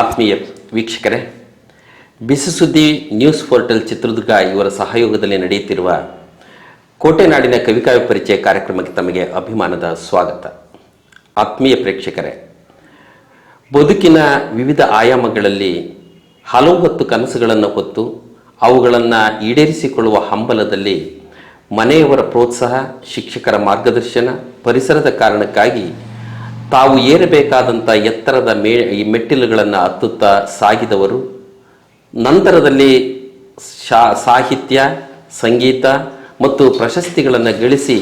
ಆತ್ಮೀಯ ವೀಕ್ಷಕರೇ, ಬಿಸಿ ಸುದ್ದಿ ನ್ಯೂಸ್ ಪೋರ್ಟಲ್ ಚಿತ್ರದುರ್ಗ ಇವರ ಸಹಯೋಗದಲ್ಲಿ ನಡೆಯುತ್ತಿರುವ ಕೋಟೆನಾಡಿನ ಕವಿಕಾವ್ಯ ಪರಿಚಯ ಕಾರ್ಯಕ್ರಮಕ್ಕೆ ತಮಗೆ ಅಭಿಮಾನದ ಸ್ವಾಗತ. ಆತ್ಮೀಯ ಪ್ರೇಕ್ಷಕರೇ, ಬದುಕಿನ ವಿವಿಧ ಆಯಾಮಗಳಲ್ಲಿ ಹಲವು ಹೊತ್ತು ಕನಸುಗಳನ್ನು ಹೊತ್ತು ಅವುಗಳನ್ನು ಈಡೇರಿಸಿಕೊಳ್ಳುವ ಹಂಬಲದಲ್ಲಿ ಮನೆಯವರ ಪ್ರೋತ್ಸಾಹ, ಶಿಕ್ಷಕರ ಮಾರ್ಗದರ್ಶನ, ಪರಿಸರದ ಕಾರಣಕ್ಕಾಗಿ ತಾವು ಏರಬೇಕಾದಂಥ ಎತ್ತರದ ಮೇ, ಈ ಮೆಟ್ಟಿಲುಗಳನ್ನು ಹತ್ತುತ್ತಾ ಸಾಗಿದವರು. ನಂತರದಲ್ಲಿ ಶಾ, ಸಾಹಿತ್ಯ, ಸಂಗೀತ ಮತ್ತು ಪ್ರಶಸ್ತಿಗಳನ್ನು ಗಳಿಸಿ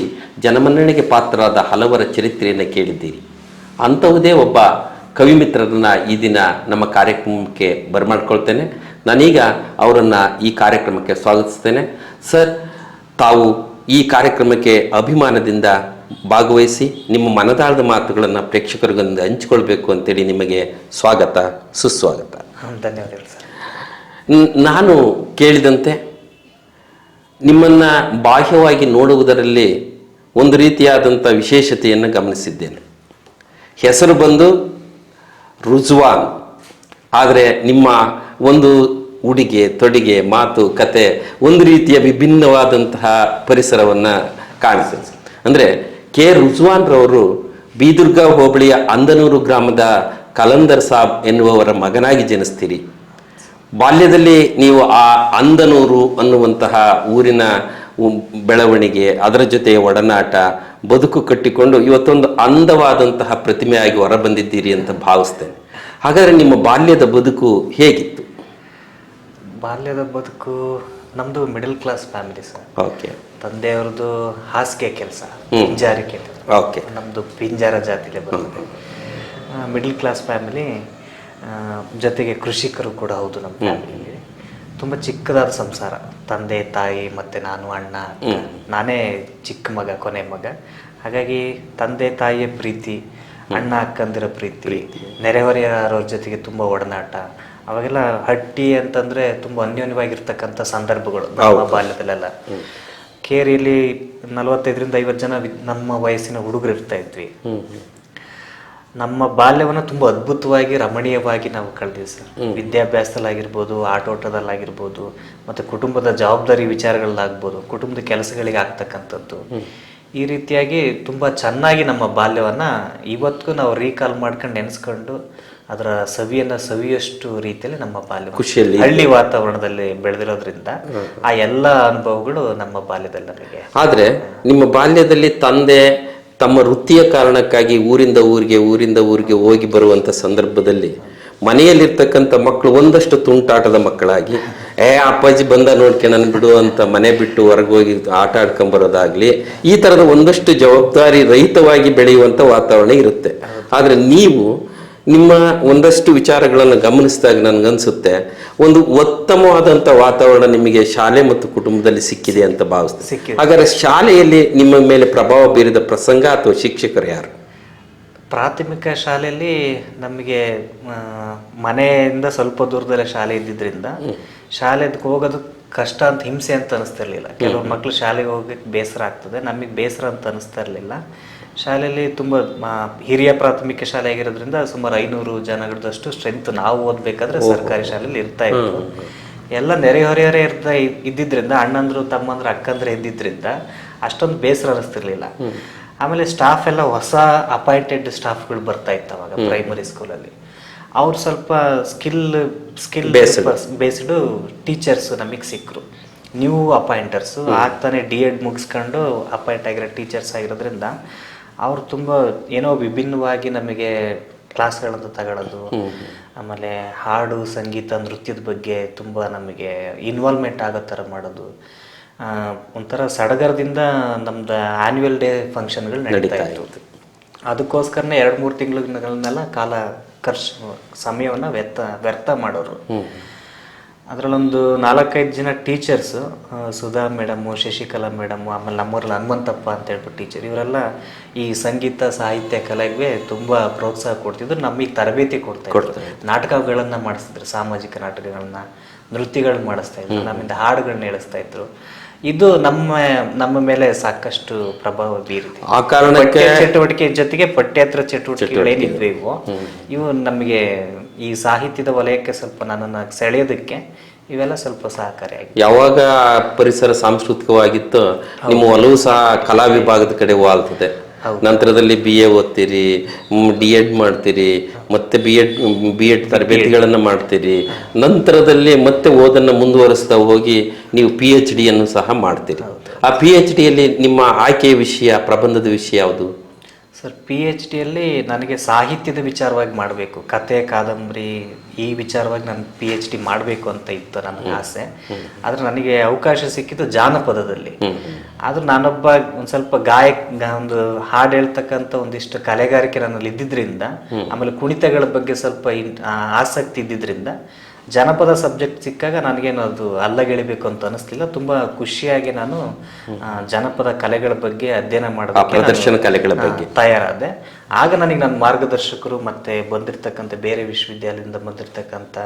ಜನಮನ್ನಣೆಗೆ ಪಾತ್ರರಾದ ಹಲವರ ಚರಿತ್ರೆಯನ್ನು ಕೇಳಿದ್ದೀರಿ. ಅಂಥವುದೇ ಒಬ್ಬ ಕವಿಮಿತ್ರರನ್ನ ಈ ದಿನ ನಮ್ಮ ಕಾರ್ಯಕ್ರಮಕ್ಕೆ ಬರಮಾಡ್ಕೊಳ್ತೇನೆ. ನಾನೀಗ ಅವರನ್ನು ಈ ಕಾರ್ಯಕ್ರಮಕ್ಕೆ ಸ್ವಾಗತಿಸ್ತೇನೆ. ಸರ್, ತಾವು ಈ ಕಾರ್ಯಕ್ರಮಕ್ಕೆ ಅಭಿಮಾನದಿಂದ ಭಾಗವಹಿಸಿ ನಿಮ್ಮ ಮನದಾಳದ ಮಾತುಗಳನ್ನು ಪ್ರೇಕ್ಷಕರಿಗೊಂದು ಹಂಚಿಕೊಳ್ಬೇಕು ಅಂತೇಳಿ ನಿಮಗೆ ಸ್ವಾಗತ ಸುಸ್ವಾಗತ. ಧನ್ಯವಾದಗಳು ಸರ್. ನಾನು ಕೇಳಿದಂತೆ ನಿಮ್ಮನ್ನು ಬಾಹ್ಯವಾಗಿ ನೋಡುವುದರಲ್ಲಿ ಒಂದು ರೀತಿಯಾದಂಥ ವಿಶೇಷತೆಯನ್ನು ಗಮನಿಸಿದ್ದೇನೆ. ಹೆಸರು ಬಂದು ರುಜ್ವಾನ್. ಆದರೆ ನಿಮ್ಮ ಒಂದು ಉಡುಗೆ ತೊಡಿಗೆ ಮಾತು ಕತೆ ಒಂದು ರೀತಿಯ ವಿಭಿನ್ನವಾದಂತಹ ಪರಿಸರವನ್ನು ಕಾಣಿಸುತ್ತೆ. ಅಂದರೆ ಕೆ ರುಜ್ವಾನ್ರವರು ಬೀದುರ್ಗ ಹೋಬಳಿಯ ಅಂದನೂರು ಗ್ರಾಮದ ಕಲಂದರ್ ಸಾಬ್ ಎನ್ನುವವರ ಮಗನಾಗಿ ಜನಿಸ್ತೀರಿ. ಬಾಲ್ಯದಲ್ಲಿ ನೀವು ಆ ಅಂದನೂರು ಅನ್ನುವಂತಹ ಊರಿನ ಬೆಳವಣಿಗೆ ಅದರ ಜೊತೆ ಒಡನಾಟ ಬದುಕು ಕಟ್ಟಿಕೊಂಡು ಇವತ್ತೊಂದು ಅಂದವಾದಂತಹ ಪ್ರತಿಮೆಯಾಗಿ ಹೊರಬಂದಿದ್ದೀರಿ ಅಂತ ಭಾವಿಸ್ತೇನೆ. ಹಾಗಾದರೆ ನಿಮ್ಮ ಬಾಲ್ಯದ ಬದುಕು ಹೇಗಿತ್ತು? ಬಾಲ್ಯದ ಬದುಕು ನಮ್ಮದು middle class family sir. Okay. ತಂದೆಯವ್ರದ್ದು ಹಾಸಿಗೆ ಕೆಲಸ ಪಿಂಜಾರಿ ಕೆಲಸ ಓಕೆ. ನಮ್ದು ಪಿಂಜಾರ ಜಾತಿಲೆ ಬರ್ತದೆ ಮಿಡಲ್ ಕ್ಲಾಸ್ ಫ್ಯಾಮಿಲಿ ಜೊತೆಗೆ ಕೃಷಿಕರು ಕೂಡ ಹೌದು ನಮ್ಮ ಫ್ಯಾಮಿಲಿಯಲ್ಲಿ ತುಂಬ ಚಿಕ್ಕದಾದ ಸಂಸಾರ. ತಂದೆ ತಾಯಿ ಮತ್ತೆ ನಾನು ಅಣ್ಣ ನಾನೇ ಚಿಕ್ಕ ಮಗ ಕೊನೆ ಮಗ. ಹಾಗಾಗಿ ತಂದೆ ತಾಯಿಯ ಪ್ರೀತಿ ಅಣ್ಣ ಅಕ್ಕಂದಿರ ಪ್ರೀತಿ ನೆರೆಹೊರೆಯವರ ಜೊತೆಗೆ ತುಂಬ ಒಡನಾಟ. ಅವಾಗೆಲ್ಲ ಹಟ್ಟಿ ಅಂತಂದ್ರೆ ತುಂಬ ಅನ್ಯೋನ್ಯವಾಗಿರ್ತಕ್ಕಂಥ ಸಂದರ್ಭಗಳು ನಮ್ಮ ಬಾಲ್ಯದಲ್ಲೆಲ್ಲ. ಕೇರಿಯಲ್ಲಿ ನಲವತ್ತೈದರಿಂದ ಐವತ್ತು ಜನ ನಮ್ಮ ವಯಸ್ಸಿನ ಹುಡುಗರು ಇರ್ತಾ ಇದ್ವಿ. ನಮ್ಮ ಬಾಲ್ಯವನ್ನು ತುಂಬ ಅದ್ಭುತವಾಗಿ ರಮಣೀಯವಾಗಿ ನಾವು ಕಳೆದಿವಿ ಸರ್. ವಿದ್ಯಾಭ್ಯಾಸದಲ್ಲಾಗಿರ್ಬೋದು ಆಟೋಟದಲ್ಲಾಗಿರ್ಬೋದು ಮತ್ತು ಕುಟುಂಬದ ಜವಾಬ್ದಾರಿ ವಿಚಾರಗಳಲ್ಲಾಗ್ಬೋದು ಕುಟುಂಬದ ಕೆಲಸಗಳಿಗೆ ಆಗ್ತಕ್ಕಂಥದ್ದು. ಈ ರೀತಿಯಾಗಿ ತುಂಬ ಚೆನ್ನಾಗಿ ನಮ್ಮ ಬಾಲ್ಯವನ್ನ ಇವತ್ತಿಗೂ ನಾವು ರೀಕಾಲ್ ಮಾಡ್ಕೊಂಡು ನೆನೆಸ್ಕೊಂಡು ಅದರ ಸವಿಯನ್ನ ಸವಿಯಷ್ಟು ರೀತಿಯಲ್ಲಿ ನಮ್ಮ ಬಾಲ್ಯ ಖುಷಿಯಲ್ಲಿ ಹಳ್ಳಿ ವಾತಾವರಣದಲ್ಲಿ ಬೆಳೆದಿರೋದ್ರಿಂದ ಆ ಎಲ್ಲ ಅನುಭವಗಳು ನಮ್ಮ ಬಾಲ್ಯದಲ್ಲಿ ನಮಗೆ. ಆದರೆ ನಿಮ್ಮ ಬಾಲ್ಯದಲ್ಲಿ ತಂದೆ ತಮ್ಮ ವೃತ್ತಿಯ ಕಾರಣಕ್ಕಾಗಿ ಊರಿಂದ ಊರಿಗೆ ಊರಿಂದ ಊರಿಗೆ ಹೋಗಿ ಬರುವಂಥ ಸಂದರ್ಭದಲ್ಲಿ ಮನೆಯಲ್ಲಿರ್ತಕ್ಕಂಥ ಮಕ್ಕಳು ಒಂದಷ್ಟು ತುಂಟಾಟದ ಮಕ್ಕಳಾಗಿ ಏ ಅಪ್ಪಾಜಿ ಬಂದ ನೋಡ್ಕೊಂಡು ಬಿಡು ಅಂತ ಮನೆ ಬಿಟ್ಟು ಹೊರಗೆ ಹೋಗಿ ಆಟ ಆಡ್ಕೊಂಬರೋದಾಗ್ಲಿ ಈ ತರದ ಒಂದಷ್ಟು ಜವಾಬ್ದಾರಿ ರಹಿತವಾಗಿ ಬೆಳೆಯುವಂಥ ವಾತಾವರಣ ಇರುತ್ತೆ. ಆದರೆ ನೀವು ನಿಮ್ಮ ಒಂದಷ್ಟು ವಿಚಾರಗಳನ್ನು ಗಮನಿಸಿದಾಗ ನನಗನ್ಸುತ್ತೆ ಒಂದು ಉತ್ತಮವಾದಂಥ ವಾತಾವರಣ ನಿಮಗೆ ಶಾಲೆ ಮತ್ತು ಕುಟುಂಬದಲ್ಲಿ ಸಿಕ್ಕಿದೆ ಅಂತ ಭಾವಿಸ್ತೇನೆ. ಹಾಗಾದರೆ ಶಾಲೆಯಲ್ಲಿ ನಿಮ್ಮ ಮೇಲೆ ಪ್ರಭಾವ ಬೀರಿದ ಪ್ರಸಂಗ ಅಥವಾ ಶಿಕ್ಷಕರು ಯಾರು? ಪ್ರಾಥಮಿಕ ಶಾಲೆಯಲ್ಲಿ ನಮಗೆ ಮನೆಯಿಂದ ಸ್ವಲ್ಪ ದೂರದಲ್ಲೇ ಶಾಲೆ ಇದ್ದಿದ್ದರಿಂದ ಶಾಲೆಗೆ ಹೋಗೋದು ಕಷ್ಟ ಅಂತ ಹಿಂಸೆ ಅಂತ ಅನಿಸ್ತಿರ್ಲಿಲ್ಲ. ಕೆಲವು ಮಕ್ಕಳು ಶಾಲೆಗೆ ಹೋಗಕ್ಕೆ ಬೇಸರ ಆಗ್ತದೆ. ನಮಗೆ ಬೇಸರ ಅಂತ ಅನಿಸ್ತಾ ಇರಲಿಲ್ಲ ಶಾಲೆಯಲ್ಲಿ ತುಂಬ ಹಿರಿಯ ಪ್ರಾಥಮಿಕ ಶಾಲೆ ಆಗಿರೋದ್ರಿಂದ ಸುಮಾರು ಐನೂರು ಜನಗಳದಷ್ಟು ಸ್ಟ್ರೆಂತ್ ನಾವು ಓದ್ಬೇಕಾದ್ರೆ ಸರ್ಕಾರಿ ಶಾಲೆಯಲ್ಲಿ ಇರ್ತಾ ಇತ್ತು. ಎಲ್ಲ ನೆರೆಹೊರೆಯವರೇ ಇರ್ತಾ ಇದ್ದಿದ್ರಿಂದ ಅಣ್ಣಂದ್ರು ತಮ್ಮಂದ್ರು ಅಕ್ಕಂದ್ರೆ ಇದ್ದಿದ್ರಿಂದ ಅಷ್ಟೊಂದು ಬೇಸರ ಅನಿಸ್ತಿರ್ಲಿಲ್ಲ. ಆಮೇಲೆ ಸ್ಟಾಫ್ ಎಲ್ಲ ಹೊಸ ಅಪಾಯಿಂಟೆಡ್ ಸ್ಟಾಫ್ಗಳು ಬರ್ತಾ ಇತ್ತು ಅವಾಗ ಪ್ರೈಮರಿ ಸ್ಕೂಲಲ್ಲಿ ಅವ್ರು ಸ್ವಲ್ಪ ಸ್ಕಿಲ್ ಸ್ಕಿಲ್ ಬೇಸ್ಡು ಟೀಚರ್ಸ್ ನಮಗೆ ಸಿಕ್ಕರು ನ್ಯೂ ಅಪಾಯಿಂಟರ್ಸು ಆಗ್ತಾನೆ ಡಿ ಎಡ್ ಮುಗಿಸ್ಕೊಂಡು ಅಪಾಯಿಂಟ್ ಆಗಿರೋ ಟೀಚರ್ಸ್ ಆಗಿರೋದ್ರಿಂದ ಅವ್ರು ತುಂಬ ಏನೋ ವಿಭಿನ್ನವಾಗಿ ನಮಗೆ ಕ್ಲಾಸ್ಗಳನ್ನು ತಗೊಳ್ಳೋದು ಆಮೇಲೆ ಹಾಡು ಸಂಗೀತ ನೃತ್ಯದ ಬಗ್ಗೆ ತುಂಬ ನಮಗೆ ಇನ್ವಾಲ್ವ್ಮೆಂಟ್ ಆಗೋ ಥರ ಮಾಡೋದು. ಒಂಥರ ಸಡಗರದಿಂದ ನಮ್ದು ಆ್ಯನ್ಯುವಲ್ ಡೇ ಫಂಕ್ಷನ್ಗಳು ನಡೀತಾ ಇತ್ತು. ಅದಕ್ಕೋಸ್ಕರನೇ ಎರಡು ಮೂರು ತಿಂಗಳನ್ನೆಲ್ಲ ಕಾಲ ಖರ್ಚು ಸಮಯವನ್ನು ವ್ಯರ್ಥ ವ್ಯರ್ಥ ಮಾಡೋರು. ಅದರಲ್ಲೊಂದು ನಾಲ್ಕೈದು ಜನ teachers Sudha madam Shashikala madam ಆಮೇಲೆ ನಮ್ಮೂರಲ್ಲಿ ಹನುಮಂತಪ್ಪ ಅಂತ ಹೇಳ್ಬಿಟ್ಟು ಟೀಚರ್ ಇವರೆಲ್ಲ ಈ ಸಂಗೀತ ಸಾಹಿತ್ಯ ಕಲೆಗೆ ತುಂಬ ಪ್ರೋತ್ಸಾಹ ಕೊಡ್ತಿದ್ರು ನಮಗೆ ತರಬೇತಿ ಕೊಡ್ತಾ ಇದ್ರು. ನಾಟಕಗಳನ್ನು ಮಾಡಿಸ್ತಿದ್ರು ಸಾಮಾಜಿಕ ನಾಟಕಗಳನ್ನ ನೃತ್ಯಗಳು ಮಾಡಿಸ್ತಾ ಇದ್ರು ನಮ್ಮಿಂದ ಹಾಡುಗಳನ್ನ ಹೇಳಿಸ್ತಾ ಇದ್ರು. ಇದು ನಮ್ಮ ನಮ್ಮ ಮೇಲೆ ಸಾಕಷ್ಟು ಪ್ರಭಾವ ಬೀರಿದೆ. ಆ ಕಾರಣಕ್ಕೆ ಚಟುವಟಿಕೆ ಜೊತೆಗೆ ಪಠ್ಯೇತರ ಚಟುವಟಿಕೆಗಳು ಏನಿದ್ವಿ ಇವು ಇವು ನಮಗೆ ಈ ಸಾಹಿತ್ಯದ ವಲಯಕ್ಕೆ ಸ್ವಲ್ಪ ನನ್ನನ್ನು ಸೆಳೆಯೋದಕ್ಕೆ ಇವೆಲ್ಲ ಸ್ವಲ್ಪ ಸಹಕಾರಿಯಾಗಿದೆ ಯಾವಾಗ ಪರಿಸರ ಸಾಂಸ್ಕೃತಿಕವಾಗಿತ್ತು ನಿಮ್ಮ ಒಲವು ಸಹ ಕಲಾ ವಿಭಾಗದ ಕಡೆ ವಾಲ್ತದೆ ನಂತರದಲ್ಲಿ ಬಿ ಎ ಓದ್ತೀರಿ ಡಿ ಎಡ್ ಮಾಡ್ತೀರಿ ಮತ್ತೆ ಬಿ ಎಡ್ ಬಿ ಎಡ್ ತರಬೇತಿಗಳನ್ನು ಮಾಡ್ತೀರಿ. ನಂತರದಲ್ಲಿ ಮತ್ತೆ ಓದನ್ನು ಮುಂದುವರಿಸ್ತಾ ಹೋಗಿ ನೀವು ಪಿ ಎಚ್ ಡಿಯನ್ನು ಸಹ ಮಾಡ್ತೀರಿ. ಆ ಪಿ ಎಚ್ ಡಿಯಲ್ಲಿ ನಿಮ್ಮ ಆಯ್ಕೆಯ ವಿಷಯ ಪ್ರಬಂಧದ ವಿಷಯ ಯಾವುದು? ಸರ್ ಪಿ ಎಚ್ ಡಿಯಲ್ಲಿ ನನಗೆ ಸಾಹಿತ್ಯದ ವಿಚಾರವಾಗಿ ಮಾಡಬೇಕು. ಕತೆ ಕಾದಂಬರಿ ಈ ವಿಚಾರವಾಗಿ ನಾನು ಪಿ ಎಚ್ ಡಿ ಮಾಡಬೇಕು ಅಂತ ಇತ್ತು ನನ್ನ ಆಸೆ. ಆದ್ರೆ ನನಗೆ ಅವಕಾಶ ಸಿಕ್ಕಿದ್ದು ಜಾನಪದದಲ್ಲಿ. ಆದರೂ ನಾನೊಬ್ಬ ಒಂದು ಸ್ವಲ್ಪ ಗಾಯಕ್ ಒಂದು ಹಾಡು ಹೇಳ್ತಕ್ಕಂಥ ಒಂದಿಷ್ಟು ಕಲೆಗಾರಿಕೆ ನನ್ನಲ್ಲಿ ಇದ್ದಿದ್ದರಿಂದ ಆಮೇಲೆ ಕುಣಿತಗಳ ಬಗ್ಗೆ ಸ್ವಲ್ಪ ಇನ್- ಆಸಕ್ತಿ ಇದ್ದಿದ್ರಿಂದ ಜನಪದ ಸಬ್ಜೆಕ್ಟ್ ಸಿಕ್ಕಾಗ ನನಗೇನು ಅದು ಅಲ್ಲಗೆಳಿಬೇಕು ಅಂತ ಅನಿಸ್ಲಿಲ್ಲ. ತುಂಬಾ ಖುಷಿಯಾಗಿ ನಾನು ಜನಪದ ಕಲೆಗಳ ಬಗ್ಗೆ ಅಧ್ಯಯನ ಮಾಡಬೇಕು ಪ್ರದರ್ಶನ ಕಲೆಗಳ ಬಗ್ಗೆ. ತಯಾರಾದೆ. ಆಗ ನನಗೆ ನನ್ನ ಮಾರ್ಗದರ್ಶಕರು ಮತ್ತೆ ಬಂದಿರತಕ್ಕಂಥ ಬೇರೆ ವಿಶ್ವವಿದ್ಯಾಲಯದಿಂದ ಬಂದಿರತಕ್ಕಂಥ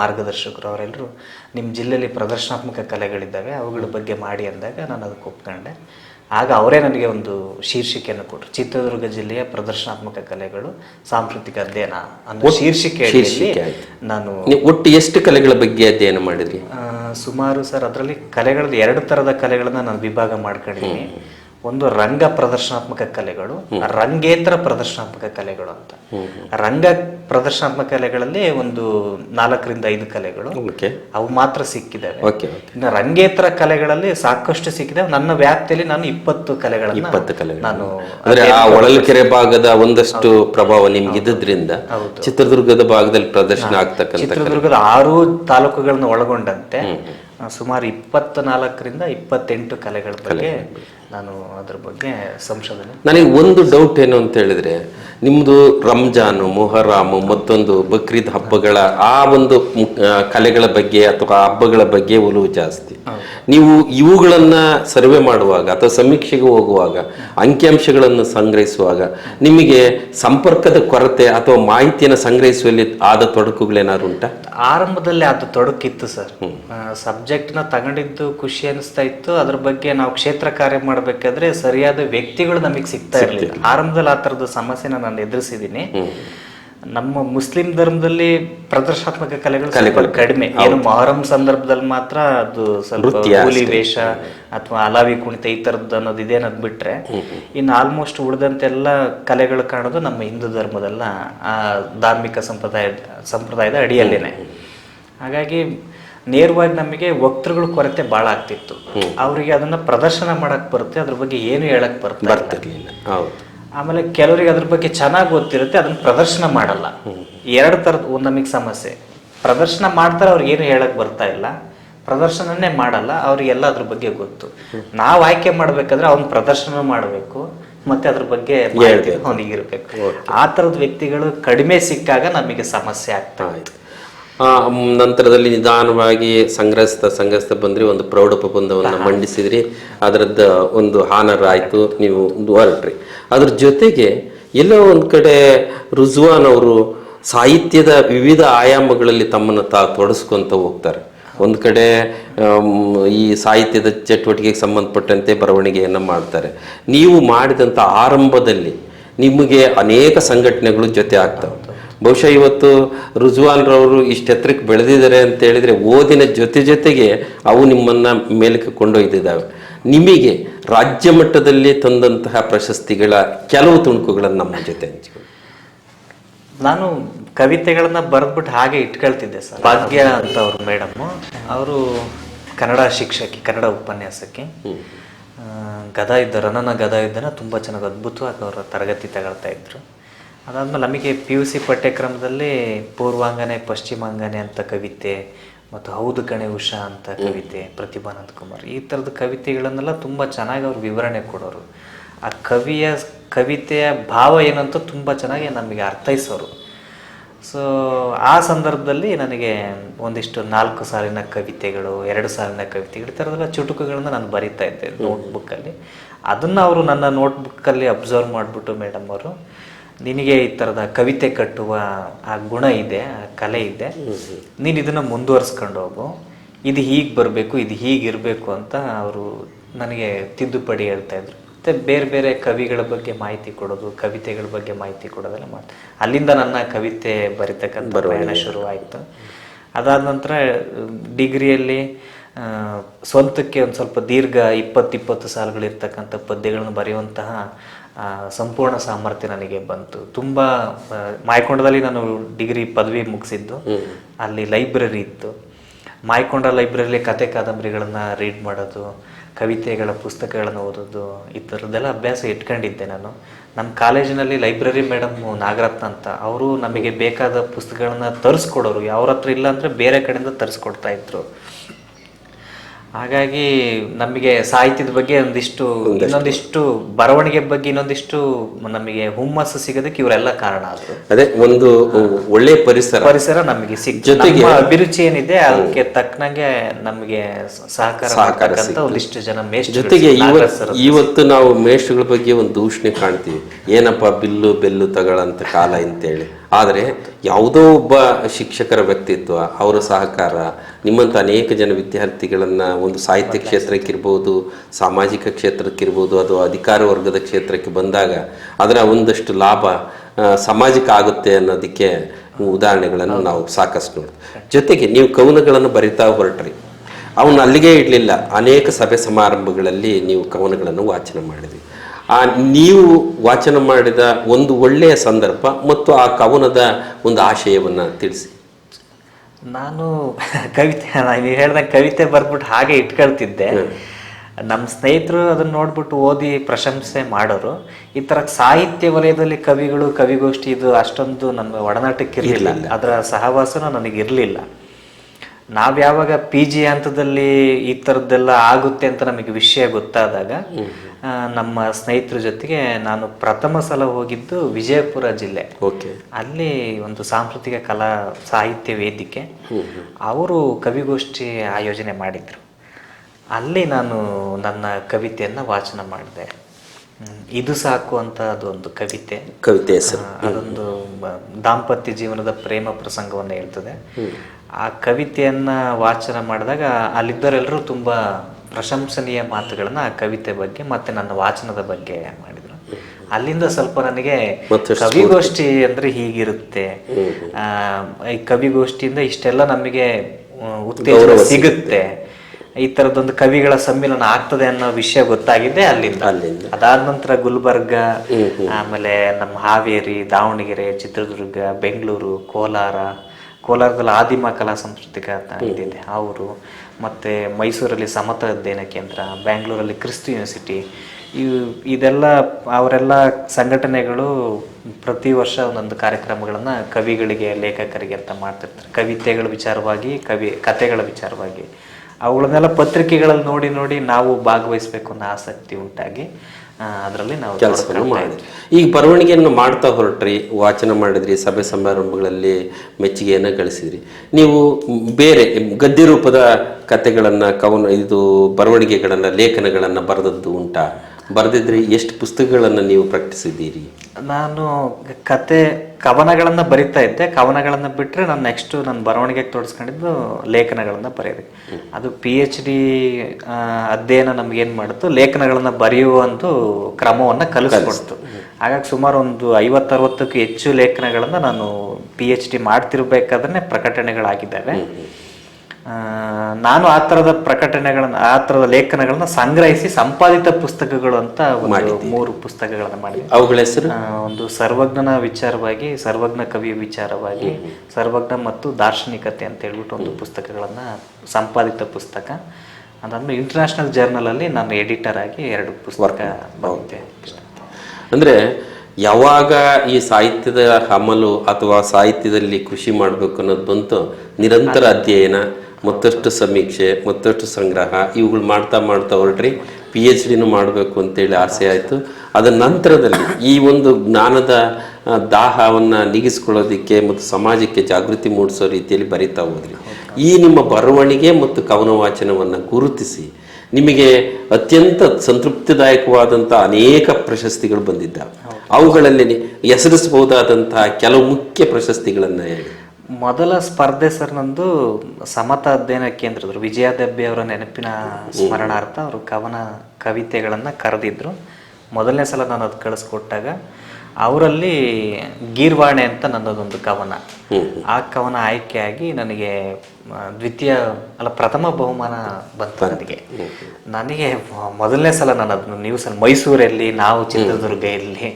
ಮಾರ್ಗದರ್ಶಕರು ಅವರೆಲ್ಲರೂ ನಿಮ್ಮ ಜಿಲ್ಲೆಯಲ್ಲಿ ಪ್ರದರ್ಶನಾತ್ಮಕ ಕಲೆಗಳಿದ್ದಾವೆ ಅವುಗಳ ಬಗ್ಗೆ ಮಾಡಿ ಅಂದಾಗ ನಾನು ಅದಕ್ಕೆ ಒಪ್ಕೊಂಡೆ. ಆಗ ಅವರೇ ನನಗೆ ಒಂದು ಶೀರ್ಷಿಕೆಯನ್ನು ಕೊಟ್ಟರು. ಚಿತ್ರದುರ್ಗ ಜಿಲ್ಲೆಯ ಪ್ರದರ್ಶನಾತ್ಮಕ ಕಲೆಗಳು ಸಾಂಸ್ಕೃತಿಕ ಅಧ್ಯಯನ ಅನ್ನೋ ಶೀರ್ಷಿಕೆ. ನಾನು ಒಟ್ಟು ಎಷ್ಟು ಕಲೆಗಳ ಬಗ್ಗೆ ಅಧ್ಯಯನ ಮಾಡಿದ್ವಿ ಆ, ಸುಮಾರು ಸರ್ ಅದರಲ್ಲಿ ಕಲೆಗಳಲ್ಲಿ ಎರಡು ತರದ ಕಲೆಗಳನ್ನ ನಾನು ವಿಭಾಗ ಮಾಡ್ಕೊಂಡಿದ್ದೀನಿ. ಒಂದು ರಂಗ ಪ್ರದರ್ಶನಾತ್ಮಕ ಕಲೆಗಳು ರಂಗೇತರ ಪ್ರದರ್ಶನಾತ್ಮಕ ಕಲೆಗಳು ಅಂತ. ರಂಗ ಪ್ರದರ್ಶನಾತ್ಮಕ ಕಲೆಗಳಲ್ಲಿ ಒಂದು ನಾಲ್ಕರಿಂದ ಐದು ಕಲೆಗಳು. ಅವು ಮಾತ್ರ ಸಿಕ್ಕಿದ್ದಾವೆ ಇನ್ನು ರಂಗೇತರ ಕಲೆಗಳಲ್ಲಿ ಸಾಕಷ್ಟು ಸಿಕ್ಕಿದೆ ನನ್ನ ವ್ಯಾಪ್ತಿಯಲ್ಲಿ ನಾನು ಇಪ್ಪತ್ತು ಕಲೆಗಳ ಇಪ್ಪತ್ತು ಕಲೆ ನಾನು ಅಂದ್ರೆ ಆ ಹೊಳಲ್ಕೆರೆ ಭಾಗದ ಒಂದಷ್ಟು ಪ್ರಭಾವ ನಿಮ್ಗೆ ಇದ್ರಿಂದ ಚಿತ್ರದುರ್ಗದ ಭಾಗದಲ್ಲಿ ಪ್ರದರ್ಶನ ಆಗ್ತಕ್ಕಂಥ ಚಿತ್ರದುರ್ಗದ ಆರು ತಾಲೂಕುಗಳನ್ನ ಒಳಗೊಂಡಂತೆ ಸುಮಾರು ಇಪ್ಪತ್ತ ನಾಲ್ಕರಿಂದ ಇಪ್ಪತ್ತೆಂಟು ಕಲೆಗಳ ಬಗ್ಗೆ. ನಾನು ಅದ್ರ ಬಗ್ಗೆ ಸಂಶೋಧನೆ. ನನಗೆ ಒಂದು ಡೌಟ್ ಏನು ಅಂತ ಹೇಳಿದ್ರೆ ನಿಮ್ದು ರಂಜಾನು ಮೊಹರಾಮು ಮತ್ತೊಂದು ಬಕ್ರೀದ್ ಹಬ್ಬಗಳ ಆ ಒಂದು ಕಲೆಗಳ ಬಗ್ಗೆ ಅಥವಾ ಹಬ್ಬಗಳ ಬಗ್ಗೆ ಒಲವು ಜಾಸ್ತಿ. ನೀವು ಇವುಗಳನ್ನ ಸರ್ವೆ ಮಾಡುವಾಗ ಅಥವಾ ಸಮೀಕ್ಷೆಗೆ ಹೋಗುವಾಗ ಅಂಕಿಅಂಶಗಳನ್ನು ಸಂಗ್ರಹಿಸುವಾಗ ನಿಮಗೆ ಸಂಪರ್ಕದ ಕೊರತೆ ಅಥವಾ ಮಾಹಿತಿಯನ್ನು ಸಂಗ್ರಹಿಸುವಲ್ಲಿ ಆದ ತೊಡಕುಗಳೇನಾದ್ರು ಉಂಟಾ? ಆರಂಭದಲ್ಲಿ ಅದು ತೊಡಕಿತ್ತು ಸರ್. ಸಬ್ಜೆಕ್ಟ್ನ ತಗೊಂಡಿದ್ದು ಖುಷಿ ಅನಿಸ್ತಾ ಇತ್ತು. ಅದ್ರ ಬಗ್ಗೆ ನಾವು ಕ್ಷೇತ್ರ ಕಾರ್ಯ ಮಾಡಬೇಕಾದ್ರೆ ಸರಿಯಾದ ವ್ಯಕ್ತಿಗಳು ನಮಗೆ ಸಿಗ್ತಾ ಇರಲಿಲ್ಲ. ಆರಂಭದಲ್ಲಿ ಆ ಥರದ ಸಮಸ್ಯೆನ ನಾನು ಎದುರಿಸಿದ್ದೀನಿ ನಮ್ಮ ಮುಸ್ಲಿಂ ಧರ್ಮದಲ್ಲಿ ಪ್ರದರ್ಶನಾತ್ಮಕ ಕಲೆಗಳು ಸ್ವಲ್ಪ ಕಡಿಮೆ. ಏನು ಮೊಹರಂ ಸಂದರ್ಭದಲ್ಲಿ ಮಾತ್ರ ಅದು ಸ್ವಲ್ಪ ಕೂಲಿ ವೇಷ ಅಥವಾ ಅಲಾವಿ ಕುಣಿತ ಈ ಥರದ್ದು ಅನ್ನೋದು ಇದೆ ಅನ್ನೋದು ಬಿಟ್ರೆ ಇನ್ನು ಆಲ್ಮೋಸ್ಟ್ ಉಳಿದಂತೆಲ್ಲ ಕಲೆಗಳು ಕಾಣೋದು ನಮ್ಮ ಹಿಂದೂ ಧರ್ಮದಲ್ಲ ಆ ಧಾರ್ಮಿಕ ಸಂಪ್ರದಾಯ ಸಂಪ್ರದಾಯದ ಅಡಿಯಲ್ಲೇನೆ. ಹಾಗಾಗಿ ನೇರವಾಗಿ ನಮಗೆ ವಕ್ತೃಗಳ ಕೊರತೆ ಬಹಳ ಆಗ್ತಿತ್ತು. ಅವರಿಗೆ ಅದನ್ನ ಪ್ರದರ್ಶನ ಮಾಡಕ್ ಬರುತ್ತೆ ಅದ್ರ ಬಗ್ಗೆ ಏನು ಹೇಳಕ್ ಬರ್ತಾ ಇಲ್ಲ. ಹೌದು. ಆಮೇಲೆ ಕೆಲವರಿಗೆ ಅದ್ರ ಬಗ್ಗೆ ಚೆನ್ನಾಗಿ ಗೊತ್ತಿರುತ್ತೆ ಅದನ್ನ ಪ್ರದರ್ಶನ ಮಾಡಲ್ಲ. ಎರಡು ಥರದ ಒಂದು ನಮಗೆ ಸಮಸ್ಯೆ. ಪ್ರದರ್ಶನ ಮಾಡ್ತಾರೆ ಅವ್ರಿಗೆ ಏನು ಹೇಳಕ್ ಬರ್ತಾ ಇಲ್ಲ. ಪ್ರದರ್ಶನನೇ ಮಾಡಲ್ಲ ಅವ್ರಿಗೆಲ್ಲ ಅದ್ರ ಬಗ್ಗೆ ಗೊತ್ತು. ನಾವು ಆಯ್ಕೆ ಮಾಡ್ಬೇಕಾದ್ರೆ ಅವ್ನ ಪ್ರದರ್ಶನ ಮಾಡಬೇಕು ಮತ್ತೆ ಅದ್ರ ಬಗ್ಗೆ ಅವನಿಗಿರ್ಬೇಕು ಆ ತರದ ವ್ಯಕ್ತಿಗಳು ಕಡಿಮೆ ಸಿಕ್ಕಾಗ ನಮಗೆ ಸಮಸ್ಯೆ ಆಗ್ತಾ ಮ್, ನಂತರದಲ್ಲಿ ನಿಧಾನವಾಗಿ ಸಂಗ್ರಹಿಸ್ತಾ ಸಂಗ್ರಹಿಸ್ತ ಬಂದ್ರಿ ಒಂದು ಪ್ರೌಢ ಪ್ರಬಂಧವನ್ನು ಮಂಡಿಸಿದ್ರಿ. ಅದರದ್ದು ಒಂದು ಹಾನರ್ ಆಯ್ತು ನೀವು ಹೊರಟ್ರಿ. ಅದ್ರ ಜೊತೆಗೆ ಎಲ್ಲೋ ಒಂದು ಕಡೆ ರುಜ್ವಾನ್ ಅವರು ಸಾಹಿತ್ಯದ ವಿವಿಧ ಆಯಾಮಗಳಲ್ಲಿ ತಮ್ಮನ್ನು ತಾ ತೊಡಸ್ಕೊಂತ ಹೋಗ್ತಾರೆ. ಒಂದು ಕಡೆ ಈ ಸಾಹಿತ್ಯದ ಚಟುವಟಿಕೆಗೆ ಸಂಬಂಧಪಟ್ಟಂತೆ ಬರವಣಿಗೆಯನ್ನು ಮಾಡ್ತಾರೆ. ನೀವು ಮಾಡಿದಂಥ ಆರಂಭದಲ್ಲಿ ನಿಮಗೆ ಅನೇಕ ಸಂಘಟನೆಗಳು ಜೊತೆ ಆಗ್ತವೆ. ಬಹುಶಃ ಇವತ್ತು ರುಜ್ವಾನ್ರವರು ಇಷ್ಟು ಎತ್ತರಕ್ಕೆ ಬೆಳೆದಿದ್ದಾರೆ ಅಂತ ಹೇಳಿದರೆ ಓದಿನ ಜೊತೆ ಜೊತೆಗೆ ಅವು ನಿಮ್ಮನ್ನು ಮೇಲಕ್ಕೆ ಕೊಂಡೊಯ್ದಿದ್ದಾವೆ. ನಿಮಗೆ ರಾಜ್ಯ ಮಟ್ಟದಲ್ಲಿ ತಂದಂತಹ ಪ್ರಶಸ್ತಿಗಳ ಕೆಲವು ತುಣುಕುಗಳನ್ನು ನಮ್ಮ ಜೊತೆ ಹಂಚಿಕೊಳ್ಳಿ. ನಾನು ಕವಿತೆಗಳನ್ನ ಬರೆದ್ಬಿಟ್ಟು ಹಾಗೆ ಇಟ್ಕೊಳ್ತಿದ್ದೆ ಸರ್. ಭಾಗ್ಯ ಅಂತ ಅವರು ಮೇಡಮ್. ಅವರು ಕನ್ನಡ ಶಿಕ್ಷಕಿ ಕನ್ನಡ ಉಪನ್ಯಾಸಕಿ. ಗದ ಇದ್ದ ರನನ ಗದ ಇದ್ದನ ತುಂಬ ಚೆನ್ನಾಗಿ ಅದ್ಭುತವಾಗಿ ಅವರ ತರಗತಿ ತಗೊಳ್ತಾ ಇದ್ರು. ಅದಾದ್ಮೇಲೆ ನಮಗೆ ಪಿ ಯು ಸಿ ಪಠ್ಯಕ್ರಮದಲ್ಲಿ ಪೂರ್ವಾಂಗನೆ ಪಶ್ಚಿಮಾಂಗನೆ ಅಂತ ಕವಿತೆ ಮತ್ತು ಹೌದು ಕಣೆ ಉಷಾ ಅಂತ ಕವಿತೆ ಪ್ರತಿಭಾನಂದ ಕುಮಾರ್. ಈ ಥರದ ಕವಿತೆಗಳನ್ನೆಲ್ಲ ತುಂಬ ಚೆನ್ನಾಗಿ ಅವ್ರು ವಿವರಣೆ ಕೊಡೋರು. ಆ ಕವಿಯ ಕವಿತೆಯ ಭಾವ ಏನಂತ ತುಂಬ ಚೆನ್ನಾಗಿ ನಮಗೆ ಅರ್ಥೈಸೋರು. ಸೊ ಆ ಸಂದರ್ಭದಲ್ಲಿ ನನಗೆ ಒಂದಿಷ್ಟು ನಾಲ್ಕು ಸಾಲಿನ ಕವಿತೆಗಳು ಎರಡು ಸಾಲಿನ ಕವಿತೆಗಳು ಈ ಥರದೆಲ್ಲ ಚುಟುಕುಗಳನ್ನ ನಾನು ಬರಿತಾ ಇದ್ದೆ ನೋಟ್ಬುಕ್ಕಲ್ಲಿ ಅದನ್ನು ಅವರು ನನ್ನ ನೋಟ್ಬುಕ್ಕಲ್ಲಿ ಅಬ್ಸರ್ವ್ ಮಾಡಿಬಿಟ್ಟು ಮೇಡಮ್ ಅವರು ನಿನಗೆ ಈ ಥರದ ಕವಿತೆ ಕಟ್ಟುವ ಆ ಗುಣ ಇದೆ ಆ ಕಲೆ ಇದೆ. ನೀನು ಇದನ್ನು ಮುಂದುವರಿಸ್ಕೊಂಡು ಹೋಗು. ಇದು ಹೀಗೆ ಬರಬೇಕು ಇದು ಹೀಗಿರಬೇಕು ಅಂತ ಅವರು ನನಗೆ ತಿದ್ದುಪಡಿ ಹೇಳ್ತಾ ಇದ್ರು. ಮತ್ತು ಬೇರೆ ಬೇರೆ ಕವಿಗಳ ಬಗ್ಗೆ ಮಾಹಿತಿ ಕೊಡೋದು ಕವಿತೆಗಳ ಬಗ್ಗೆ ಮಾಹಿತಿ ಕೊಡೋದೆಲ್ಲ ಮಾಡಿ ಅಲ್ಲಿಂದ ನನ್ನ ಕವಿತೆ ಬರಿತಕ್ಕಂಥ ಪ್ರಯಾಣ ಶುರುವಾಯಿತು. ಅದಾದ ನಂತರ ಡಿಗ್ರಿಯಲ್ಲಿ ಸ್ವಂತಕ್ಕೆ ಒಂದು ಸ್ವಲ್ಪ ದೀರ್ಘ ಇಪ್ಪತ್ತಿಪ್ಪತ್ತು ಇಪ್ಪತ್ತು ಸಾಲುಗಳಿರ್ತಕ್ಕಂಥ ಪದ್ಯಗಳನ್ನು ಬರೆಯುವಂತಹ ಸಂಪೂರ್ಣ ಸಾಮರ್ಥ್ಯ ನನಗೆ ಬಂತು. ತುಂಬ ಮಾಯಕೊಂಡದಲ್ಲಿ ನಾನು ಡಿಗ್ರಿ ಪದವಿ ಮುಗಿಸಿದ್ದು. ಅಲ್ಲಿ ಲೈಬ್ರರಿ ಇತ್ತು. ಮಾಯಕೊಂಡ ಲೈಬ್ರರಿಲಿ ಕತೆ ಕಾದಂಬರಿಗಳನ್ನು ರೀಡ್ ಮಾಡೋದು ಕವಿತೆಗಳ ಪುಸ್ತಕಗಳನ್ನು ಓದೋದು ಈ ಥರದ್ದೆಲ್ಲ ಅಭ್ಯಾಸ ಇಟ್ಕೊಂಡಿದ್ದೆ ನಾನು. ನಮ್ಮ ಕಾಲೇಜಿನಲ್ಲಿ ಲೈಬ್ರರಿ ಮೇಡಮ್ ನಾಗರತ್ನ ಅಂತ ಅವರು ನಮಗೆ ಬೇಕಾದ ಪುಸ್ತಕಗಳನ್ನ ತರಿಸ್ಕೊಡೋರು. ಯಾವ್ರ ಹತ್ರ ಇಲ್ಲ ಅಂದರೆ ಬೇರೆ ಕಡೆಯಿಂದ ತರಿಸ್ಕೊಡ್ತಾ ಇದ್ರು. ಹಾಗಾಗಿ ನಮಗೆ ಸಾಹಿತ್ಯದ ಬಗ್ಗೆ ಒಂದಿಷ್ಟು ಇನ್ನೊಂದಿಷ್ಟು ಬರವಣಿಗೆ ಬಗ್ಗೆ ಇನ್ನೊಂದಿಷ್ಟು ನಮಗೆ ಹುಮ್ಮಸ್ಸು ಸಿಗೋದಕ್ಕೆ ಇವರೆಲ್ಲ ಕಾರಣ ಆದರು. ಅದೇ ಒಂದು ಒಳ್ಳೆ ಪರಿಸರ. ಪರಿಸರ ನಮಗೆ ಸಿಗ್ ಜೊತೆಗೆ- ಅಭಿರುಚಿ ಏನಿದೆ ಅದಕ್ಕೆ ತಕ್ಕನಂಗೆ ನಮಗೆ ಸಹಕಾರ ಸಹಕಾರ ಒಂದಿಷ್ಟು ಜನ ಮೇಷ್ ಜೊತೆಗೆ ಇವತ್ತು ನಾವು ಮೇಷಗಳ ಬಗ್ಗೆ ಒಂದು ದೂಷಣೆ ಕಾಣ್ತೀವಿ. ಏನಪ್ಪ ಬಿಲ್ಲು ಬೆಲ್ಲು ತಗೊಳ್ಳಂತ ಕಾಲ ಅಂತೇಳಿ. ಆದರೆ ಯಾವುದೋ ಒಬ್ಬ ಶಿಕ್ಷಕರ ವ್ಯಕ್ತಿತ್ವ, ಅವರ ಸಹಕಾರ ನಿಮ್ಮಂಥ ಅನೇಕ ಜನ ವಿದ್ಯಾರ್ಥಿಗಳನ್ನು ಒಂದು ಸಾಹಿತ್ಯ ಕ್ಷೇತ್ರಕ್ಕಿರ್ಬೋದು, ಸಾಮಾಜಿಕ ಕ್ಷೇತ್ರಕ್ಕಿರ್ಬೋದು, ಅಥವಾ ಅಧಿಕಾರ ವರ್ಗದ ಕ್ಷೇತ್ರಕ್ಕೆ ಬಂದಾಗ ಅದರ ಒಂದಷ್ಟು ಲಾಭ ಸಮಾಜಕ್ಕೆ ಆಗುತ್ತೆ ಅನ್ನೋದಕ್ಕೆ ಉದಾಹರಣೆಗಳನ್ನು ನಾವು ಸಾಕಷ್ಟು ನೋಡಿ ಜೊತೆಗೆ ನೀವು ಕವನಗಳನ್ನು ಬರಿತಾ ಹೊರಟ್ರಿ. ಅವನು ಅಲ್ಲಿಗೆ ಇಡಲಿಲ್ಲ. ಅನೇಕ ಸಭೆ ಸಮಾರಂಭಗಳಲ್ಲಿ ನೀವು ಕವನಗಳನ್ನು ವಾಚನ ಮಾಡಿದ್ರಿ. ಆ ನೀವು ವಾಚನ ಮಾಡಿದ ಒಂದು ಒಳ್ಳೆಯ ಸಂದರ್ಭ ಮತ್ತು ಆ ಕವನದ ಒಂದು ಆಶಯವನ್ನು ತಿಳಿಸಿ. ನಾನು ಕವಿತೆ ನೀವು ಹೇಳಿದ ಕವಿತೆ ಬರ್ಬಿಟ್ಟು ಹಾಗೆ ಇಟ್ಕೊಳ್ತಿದ್ದೆ. ನಮ್ಮ ಸ್ನೇಹಿತರು ಅದನ್ನ ನೋಡ್ಬಿಟ್ಟು ಓದಿ ಪ್ರಶಂಸೆ ಮಾಡೋರು. ಈ ಥರ ಸಾಹಿತ್ಯ ವಲಯದಲ್ಲಿ ಕವಿಗಳು ಕವಿಗೋಷ್ಠಿ ಇದು ಅಷ್ಟೊಂದು ನನ್ನ ಒಡನಾಟಕ್ಕೆ ಇರಲಿಲ್ಲ. ಅದರ ಸಹವಾಸನೂ ನನಗೆ ಇರಲಿಲ್ಲ ನಾವು ಯಾವಾಗ ಪಿ ಜಿ ಹಂತದಲ್ಲಿ ಈ ಥರದ್ದೆಲ್ಲ ಆಗುತ್ತೆ ಅಂತ ನಮಗೆ ವಿಷಯ ಗೊತ್ತಾದಾಗ ನಮ್ಮ ಸ್ನೇಹಿತರ ಜೊತೆಗೆ ನಾನು ಪ್ರಥಮ ಸಲ ಹೋಗಿದ್ದು ವಿಜಯಪುರ ಜಿಲ್ಲೆ. ಓಕೆ. ಅಲ್ಲಿ ಒಂದು ಸಾಂಸ್ಕೃತಿಕ ಕಲಾ ಸಾಹಿತ್ಯ ವೇದಿಕೆ. ಅವರು ಕವಿಗೋಷ್ಠಿ ಆಯೋಜನೆ ಮಾಡಿದ್ರು. ಅಲ್ಲಿ ನಾನು ನನ್ನ ಕವಿತೆಯನ್ನು ವಾಚನ ಮಾಡಿದೆ. ಇದು ಸಾಕು ಅಂತ ಅದೊಂದು ಕವಿತೆ. ಕವಿತೆ ಅದೊಂದು ದಾಂಪತ್ಯ ಜೀವನದ ಪ್ರೇಮ ಪ್ರಸಂಗವನ್ನು ಹೇಳ್ತದೆ. ಆ ಕವಿತೆಯನ್ನ ವಾಚನ ಮಾಡಿದಾಗ ಅಲ್ಲಿದ್ದರೆಲ್ಲರೂ ತುಂಬಾ ಪ್ರಶಂಸನೀಯ ಮಾತುಗಳನ್ನ ಆ ಕವಿತೆ ಬಗ್ಗೆ ಮತ್ತೆ ನನ್ನ ವಾಚನದ ಬಗ್ಗೆ ಮಾಡಿದ್ರು. ಅಲ್ಲಿಂದ ಸ್ವಲ್ಪ ನನಗೆ ಕವಿಗೋಷ್ಠಿ ಅಂದ್ರೆ ಹೀಗಿರುತ್ತೆ. ಆ, ಈ ಕವಿಗೋಷ್ಠಿಯಿಂದ ಇಷ್ಟೆಲ್ಲ ನಮಗೆ ಉತ್ತೇಜನ ಸಿಗುತ್ತೆ. ಈ ತರದೊಂದು ಕವಿಗಳ ಸಮ್ಮಿಲನ ಆಗ್ತದೆ ಅನ್ನೋ ವಿಷಯ ಗೊತ್ತಾಗಿದೆ ಅಲ್ಲಿಂದ. ಅದಾದ ನಂತರ ಗುಲ್ಬರ್ಗ ಆಮೇಲೆ ನಮ್ಮ ಹಾವೇರಿ ದಾವಣಗೆರೆ ಚಿತ್ರದುರ್ಗ ಬೆಂಗಳೂರು ಕೋಲಾರ ಕೋಲಾರದಲ್ಲಿ ಆದಿಮ ಕಲಾ ಸಾಂಸ್ಕೃತಿಕ ಅಂತ ಇದಿದೆ ಅವರು ಮತ್ತೆ ಮೈಸೂರಲ್ಲಿ ಸಮತ ಅಧ್ಯಯನ ಕೇಂದ್ರ, ಬ್ಯಾಂಗ್ಳೂರಲ್ಲಿ ಕ್ರಿಸ್ತು ಯೂನಿವರ್ಸಿಟಿ, ಇವು ಇದೆಲ್ಲ ಅವರೆಲ್ಲ ಸಂಘಟನೆಗಳು ಪ್ರತಿ ವರ್ಷ ಒಂದೊಂದು ಕಾರ್ಯಕ್ರಮಗಳನ್ನು ಕವಿಗಳಿಗೆ, ಲೇಖಕರಿಗೆ ಅಂತ ಮಾಡ್ತಿರ್ತಾರೆ. ಕವಿತೆಗಳ ವಿಚಾರವಾಗಿ, ಕವಿ ಕತೆಗಳ ವಿಚಾರವಾಗಿ. ಅವುಗಳನ್ನೆಲ್ಲ ಪತ್ರಿಕೆಗಳಲ್ಲಿ ನೋಡಿ ನೋಡಿ ನಾವು ಭಾಗವಹಿಸಬೇಕು ಅನ್ನೋ ಆಸಕ್ತಿ ಉಂಟಾಗಿ ಅದರಲ್ಲಿ ನಾವು ಕೆಲಸವನ್ನು ಮಾಡಿದ್ರಿ ಈಗ ಬರವಣಿಗೆಯನ್ನು ಮಾಡ್ತಾ ಹೊರಟ್ರಿ ವಾಚನ ಮಾಡಿದ್ರಿ ಸಭೆ ಸಮಾರಂಭಗಳಲ್ಲಿ ಮೆಚ್ಚುಗೆಯನ್ನು ಗಳಿಸಿದ್ರಿ. ನೀವು ಬೇರೆ ಗದ್ಯ ರೂಪದ ಕಥೆಗಳನ್ನು ಕವನ ಇದು ಬರವಣಿಗೆಗಳನ್ನು ಲೇಖನಗಳನ್ನು ಬರೆದದ್ದು ಉಂಟಾ? ಬರೆದಿದ್ರಿ ಎಷ್ಟು ಪುಸ್ತಕಗಳನ್ನು ನೀವು ಪ್ರಕಟಿಸಿದ್ದೀರಿ? ನಾನು ಕತೆ ಕವನಗಳನ್ನು ಬರಿತಾ ಇದ್ದೆ. ಕವನಗಳನ್ನು ಬಿಟ್ಟರೆ ನಾನು ನೆಕ್ಸ್ಟ್ ನಾನು ಬರವಣಿಗೆಗೆ ತೋರಿಸ್ಕೊಂಡಿದ್ದು ಲೇಖನಗಳನ್ನು ಬರೆಯೋದು ಅದು ಪಿ ಎಚ್ ಡಿ ಅಧ್ಯಯನ ನಮ್ಗೇನು ಮಾಡಿತು? ಲೇಖನಗಳನ್ನು ಬರೆಯುವ ಒಂದು ಕ್ರಮವನ್ನು ಕಲಿಸ್ಕೊಡ್ತು. ಹಾಗಾಗಿ ಸುಮಾರು ಒಂದು ಐವತ್ತರವತ್ತಕ್ಕೂ ಹೆಚ್ಚು ಲೇಖನಗಳನ್ನು ನಾನು ಪಿ ಎಚ್ ಡಿ ಮಾಡ್ತಿರ್ಬೇಕಾದ್ರೆ ಪ್ರಕಟಣೆಗಳಾಗಿದ್ದಾವೆ. ನಾನು ಆ ಥರದ ಪ್ರಕಟಣೆಗಳನ್ನ ಆ ಥರದ ಲೇಖನಗಳನ್ನು ಸಂಗ್ರಹಿಸಿ ಸಂಪಾದಿತ ಪುಸ್ತಕಗಳು ಅಂತ ಒಂದು ಮೂರು ಪುಸ್ತಕಗಳನ್ನು ಮಾಡಿ ಅವುಗಳ ಹೆಸರು? ಒಂದು ಸರ್ವಜ್ಞನ ವಿಚಾರವಾಗಿ ಸರ್ವಜ್ಞ ಕವಿಯ ವಿಚಾರವಾಗಿ ಸರ್ವಜ್ಞ ಮತ್ತು ದಾರ್ಶನಿಕತೆ ಅಂತ ಹೇಳ್ಬಿಟ್ಟು ಒಂದು ಪುಸ್ತಕಗಳನ್ನು ಸಂಪಾದಿತ ಪುಸ್ತಕ. ಅದಾದ್ಮೇಲೆ ಇಂಟರ್ನ್ಯಾಷನಲ್ ಜರ್ನಲ್ ಅಲ್ಲಿ ನಾನು ಎಡಿಟರ್ ಆಗಿ ಎರಡು ಪುಸ್ತಕ ಬರುತ್ತೆ ಅಂದರೆ ಯಾವಾಗ ಈ ಸಾಹಿತ್ಯದ ಅಮಲು ಅಥವಾ ಸಾಹಿತ್ಯದಲ್ಲಿ ಕೃಷಿ ಮಾಡಬೇಕು ಅನ್ನೋದು ಬಂತು ನಿರಂತರ ಅಧ್ಯಯನ ಮತ್ತಷ್ಟು ಸಮೀಕ್ಷೆ, ಮತ್ತಷ್ಟು ಸಂಗ್ರಹ, ಇವುಗಳು ಮಾಡ್ತಾ ಮಾಡ್ತಾ ಹೊರಟ್ರಿ ಪಿ ಎಚ್ ಡಿನೂ ಮಾಡಬೇಕು ಅಂತೇಳಿ ಆಸೆ ಆಯಿತು. ಅದರ ನಂತರದಲ್ಲಿ ಈ ಒಂದು ಜ್ಞಾನದ ದಾಹವನ್ನು ನೀಗಿಸ್ಕೊಳ್ಳೋದಕ್ಕೆ ಮತ್ತು ಸಮಾಜಕ್ಕೆ ಜಾಗೃತಿ ಮೂಡಿಸೋ ರೀತಿಯಲ್ಲಿ ಬರಿತಾ ಹೋದ್ರಿ. ಈ ನಿಮ್ಮ ಬರವಣಿಗೆ ಮತ್ತು ಕವನ ವಾಚನವನ್ನು ಗುರುತಿಸಿ, ನಿಮಗೆ ಅತ್ಯಂತ ಸಂತೃಪ್ತಿದಾಯಕವಾದಂಥ ಅನೇಕ ಪ್ರಶಸ್ತಿಗಳು ಬಂದಿದ್ದಾವೆ ಅವುಗಳಲ್ಲಿ ಹೆಸರಿಸಬಹುದಾದಂತಹ ಕೆಲವು ಮುಖ್ಯ ಪ್ರಶಸ್ತಿಗಳನ್ನು ಹೇಳಿ. ಮೊದಲ ಸ್ಪರ್ಧೆ ಸರ್ ನಂದು ಸಮತ ಅಧ್ಯಯನ ಕೇಂದ್ರದ್ರು. ವಿಜಯ ದಬ್ಬೆ ಅವರ ನೆನಪಿನ ಸ್ಮರಣಾರ್ಥ ಅವರು ಕವನ ಕವಿತೆಗಳನ್ನು ಕರೆದಿದ್ರು. ಮೊದಲನೇ ಸಲ ನಾನು ಅದು ಕಳಿಸ್ಕೊಟ್ಟಾಗ ಅವರಲ್ಲಿ ಗೀರ್ವಾಣೆ ಅಂತ ನನ್ನದೊಂದು ಕವನ. ಆ ಕವನ ಆಯ್ಕೆಯಾಗಿ ನನಗೆ ದ್ವಿತೀಯ ಅಲ್ಲ ಪ್ರಥಮ ಬಹುಮಾನ ಬಂತು ನನಗೆ. ನನಗೆ ಮೊದಲನೇ ಸಲ ನಾನು ಅದನ್ನು ನ್ಯೂಸಲ್ಲಿ ಮೈಸೂರಲ್ಲಿ ನಾವು ಚಿತ್ರದುರ್ಗ ಇಲ್ಲಿ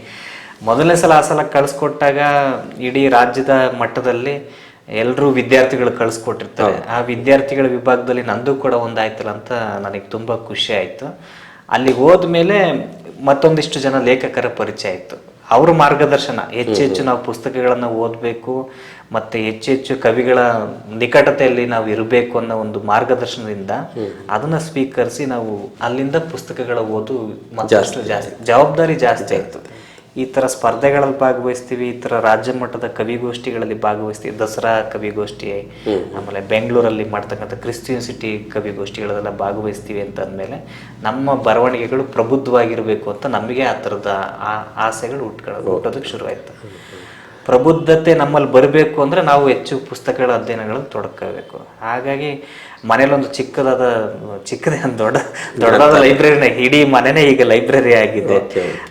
ಮೊದಲನೇ ಸಲ ಆ ಸಲ ಕಳಿಸ್ಕೊಟ್ಟಾಗ ಇಡೀ ರಾಜ್ಯದ ಮಟ್ಟದಲ್ಲಿ ಎಲ್ಲರೂ ವಿದ್ಯಾರ್ಥಿಗಳು ಕಳಿಸ್ಕೊಟ್ಟಿರ್ತಾರೆ. ಆ ವಿದ್ಯಾರ್ಥಿಗಳ ವಿಭಾಗದಲ್ಲಿ ನಂದು ಕೂಡ ಒಂದಾಯ್ತಲ್ಲ ಅಂತ ನನಗೆ ತುಂಬ ಖುಷಿ ಆಯಿತು. ಅಲ್ಲಿ ಹೋದ್ಮೇಲೆ ಮತ್ತೊಂದಿಷ್ಟು ಜನ ಲೇಖಕರ ಪರಿಚಯ ಆಯಿತು ಅವರ ಮಾರ್ಗದರ್ಶನ ಹೆಚ್ಚು ಹೆಚ್ಚು ನಾವು ಪುಸ್ತಕಗಳನ್ನು ಓದಬೇಕು ಮತ್ತೆ ಹೆಚ್ಚು ಹೆಚ್ಚು ಕವಿಗಳ ನಿಕಟತೆಯಲ್ಲಿ ನಾವು ಇರಬೇಕು ಅನ್ನೋ ಒಂದು ಮಾರ್ಗದರ್ಶನದಿಂದ ಅದನ್ನ ಸ್ವೀಕರಿಸಿ ನಾವು ಅಲ್ಲಿಂದ ಪುಸ್ತಕಗಳ ಓದು ಜಾಸ್ತಿ ಜವಾಬ್ದಾರಿ ಜಾಸ್ತಿ ಆಯ್ತು. ಈ ಥರ ಸ್ಪರ್ಧೆಗಳಲ್ಲಿ ಭಾಗವಹಿಸ್ತೀವಿ ಈ ಥರ ರಾಜ್ಯ ಮಟ್ಟದ ಕವಿಗೋಷ್ಠಿಗಳಲ್ಲಿ ಭಾಗವಹಿಸ್ತೀವಿ ದಸರಾ ಕವಿಗೋಷ್ಠಿ ಆಮೇಲೆ ಬೆಂಗಳೂರಲ್ಲಿ ಮಾಡ್ತಕ್ಕಂಥ ಕ್ರಿಶ್ಚಿಯನ್ ಸಿಟಿ ಕವಿಗೋಷ್ಠಿಗಳಲ್ಲೆಲ್ಲ ಭಾಗವಹಿಸ್ತೀವಿ ಅಂತ ಅಂದಮೇಲೆ ನಮ್ಮ ಬರವಣಿಗೆಗಳು ಪ್ರಬುದ್ಧವಾಗಿರಬೇಕು ಅಂತ ನಮಗೆ ಆ ಥರದ ಆ- ಆಸೆಗಳು ಹುಟ್ಕೊಳ್ಳೋದು ಹುಟ್ಟೋದಕ್ಕೆ ಶುರುವಾಯ್ತು. ಪ್ರಬುದ್ಧತೆ ನಮ್ಮಲ್ಲಿ ಬರಬೇಕು ಅಂದರೆ ನಾವು ಹೆಚ್ಚು ಪುಸ್ತಕಗಳ ಅಧ್ಯಯನಗಳನ್ನು ತೊಡಕಬೇಕು. ಹಾಗಾಗಿ ಮನೇಲೊಂದು ಚಿಕ್ಕದಾದ ಚಿಕ್ಕದೇ ಒಂದು ದೊಡ್ಡ ದೊಡ್ಡದಾದ ಲೈಬ್ರರಿನ ಇಡೀ ಮನೆನೇ ಈಗ ಲೈಬ್ರರಿ ಆಗಿದೆ.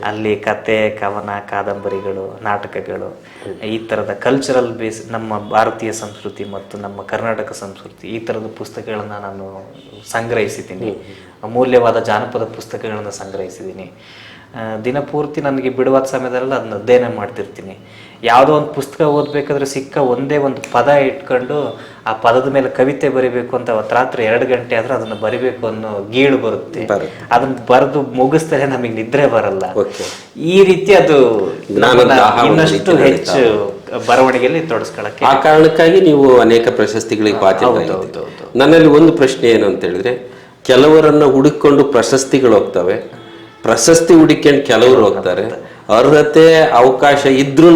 ಅಲ್ಲಿ ಕತೆ ಕವನ ಕಾದಂಬರಿಗಳು ನಾಟಕಗಳು ಈ ಥರದ ಕಲ್ಚರಲ್ ಬೇಸ್ ನಮ್ಮ ಭಾರತೀಯ ಸಂಸ್ಕೃತಿ ಮತ್ತು ನಮ್ಮ ಕರ್ನಾಟಕ ಸಂಸ್ಕೃತಿ ಈ ಥರದ ಪುಸ್ತಕಗಳನ್ನು ನಾನು ಸಂಗ್ರಹಿಸಿದ್ದೀನಿ. ಅಮೂಲ್ಯವಾದ ಜಾನಪದ ಪುಸ್ತಕಗಳನ್ನು ಸಂಗ್ರಹಿಸಿದ್ದೀನಿ. ದಿನಪೂರ್ತಿ ನನಗೆ ಬಿಡುವಾದ ಸಮಯದಲ್ಲ ಅದನ್ನ ಅಧ್ಯಯನ ಮಾಡ್ತಿರ್ತೀನಿ. ಯಾವುದೋ ಒಂದು ಪುಸ್ತಕ ಓದಬೇಕಾದ್ರೆ ಸಿಕ್ಕ ಒಂದೇ ಒಂದು ಪದ ಇಟ್ಕೊಂಡು ಆ ಪದದ ಮೇಲೆ ಕವಿತೆ ಬರಿಬೇಕು ಅಂತ ಅವತ್ತು ರಾತ್ರಿ ಎರಡು ಗಂಟೆ ಆದ್ರೆ ಅದನ್ನ ಬರಿಬೇಕು ಅನ್ನೋ ಗೀಳು ಬರುತ್ತೆ. ಅದನ್ನ ಬರೆದು ಮುಗಿಸ್ತಾರೆ ನಮಗೆ ನಿದ್ರೆ ಬರಲ್ಲ. ಈ ರೀತಿ ಅದು ಇನ್ನಷ್ಟು ಹೆಚ್ಚು ಬರವಣಿಗೆಯಲ್ಲಿ ತೊಡಸ್ಕೊಳಕ್ಕೆ ಆ ಕಾರಣಕ್ಕಾಗಿ ನೀವು ಅನೇಕ ಪ್ರಶಸ್ತಿಗಳಿಗೆ ಪಾತ್ರ ನನ್ನಲ್ಲಿ ಒಂದು ಪ್ರಶ್ನೆ ಏನು ಅಂತ ಹೇಳಿದ್ರೆ ಕೆಲವರನ್ನ ಹುಡುಕೊಂಡು ಪ್ರಶಸ್ತಿಗಳು ಹೋಗ್ತವೆ. ಪ್ರಶಸ್ತಿ ಹುಡುಕೊಂಡು ಕೆಲವರು ಹೋಗ್ತಾರೆ. ಅರ್ಹತೆ ಅವಕಾಶ ಇದ್ರೂ